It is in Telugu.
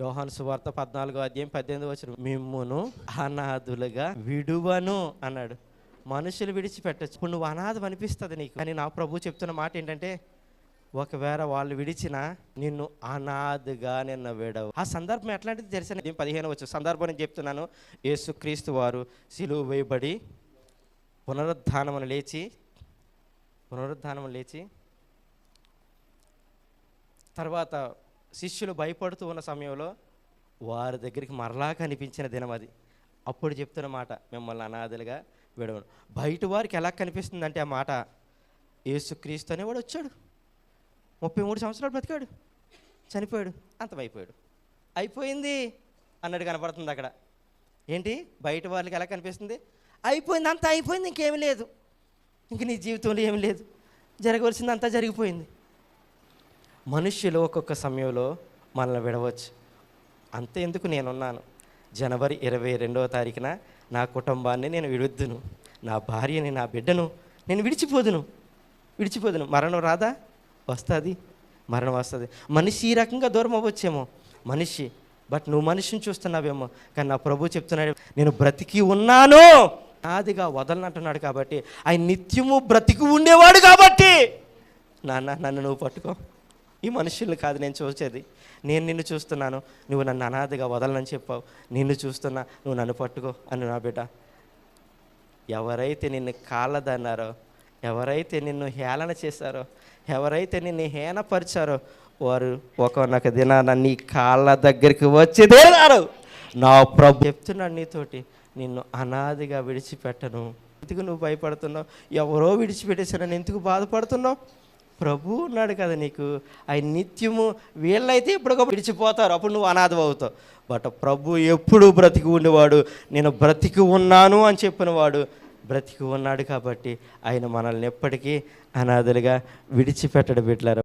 యోహాను సువార్త పద్నాలుగో అధ్యాయం పద్దెనిమిది వచ్చిన మిమ్మును అనాథులుగా విడువను అన్నాడు. మనుషులు విడిచిపెట్టచ్చు. ఇప్పుడు నువ్వు అనాథం అనిపిస్తుంది నీకు. కానీ నా ప్రభు చెప్తున్న మాట ఏంటంటే ఒకవేళ వాళ్ళు విడిచినా నిన్ను అనాథగా నిన్న విడవు. ఆ సందర్భం ఎట్లాంటిది తెలిసిన పదిహేను వచ్చు సందర్భం నేను చెప్తున్నాను. యేసుక్రీస్తు వారు సిలువు వేయబడి పునరుద్ధానము లేచి పునరుద్ధానము లేచి తర్వాత శిష్యులు భయపడుతూ ఉన్న సమయంలో వారి దగ్గరికి మరలా కనిపించిన దినం అది. అప్పుడు చెప్తున్న మాట మిమ్మల్ని అనాథలుగా విడవను. బయట వారికి ఎలా కనిపిస్తుందంటే ఆ మాట యేసుక్రీస్తు అనేవాడు వచ్చాడు. ముప్పై మూడు సంవత్సరాలు బ్రతికాడు. చనిపోయాడు. అంతమైపోయాడు. అయిపోయింది అన్నట్టు కనపడుతుంది అక్కడ. ఏంటి? బయట వాళ్ళకి ఎలా కనిపిస్తుంది? అయిపోయింది అంతా అయిపోయింది ఇంకేమీ లేదు. ఇంక నీ జీవితంలో ఏమి లేదు. జరగవలసింది అంతా జరిగిపోయింది. మనుష్యులు ఒక్కొక్క సమయంలో మనల్ని విడవచ్చు. అంతే ఎందుకు నేనున్నాను? జనవరి ఇరవై రెండవ తారీఖున నా కుటుంబాన్ని నేను విడుద్దును. నా భార్యని నా బిడ్డను నేను విడిచిపోదును. విడిచిపోదును. మరణం రాదా? వస్తుంది. మరణం వస్తుంది. మనిషి ఈ రకంగా దూరం అవ్వచ్చేమో? మనిషి. బట్ నువ్వు మనిషిని చూస్తున్నావేమో? కానీ నా ప్రభు చెప్తున్నాడు నేను బ్రతికి ఉన్నాను. నాదిగా వదలనంటున్నాడు కాబట్టి ఆయన నిత్యము బ్రతికి ఉండేవాడు కాబట్టి నాన్న నన్ను నువ్వు పట్టుకో. ఈ మనుషుల్ని కాదు నేను చూసేది. నేను నిన్ను చూస్తున్నాను. నువ్వు నన్ను అనాథగా వదలనని చెప్పావు. నిన్ను చూస్తున్నా నువ్వు నన్ను పట్టుకో అని నా బిడ్డ. ఎవరైతే నిన్ను కాళ్ళదన్నారో ఎవరైతే నిన్ను హేళన చేశారో ఎవరైతే నిన్ను హేనపరిచారో వారు ఒకనొక దినాన నీ కాళ్ళ దగ్గరికి వచ్చేదే రారు నా ప్రభు చెప్తున్నాడు నీతోటి నిన్ను అనాదిగా విడిచిపెట్టను. ఎందుకు నువ్వు భయపడుతున్నావు? ఎవరో విడిచిపెట్టేశారని ఎందుకు బాధపడుతున్నావు? ప్రభు ఉన్నాడు కదా నీకు ఆయన నిత్యము వీళ్ళైతే ఎప్పుడొకప్పుడు విడిచిపోతారు అప్పుడు నువ్వు అనాథం అవుతావు. బట్ ప్రభు ఎప్పుడు బ్రతికి ఉండేవాడు నేను బ్రతికి ఉన్నాను అని చెప్పినవాడు బ్రతికి ఉన్నాడు కాబట్టి ఆయన మనల్ని ఎప్పటికీ అనాథలుగా విడిచిపెట్టడు బిడ్డలారా.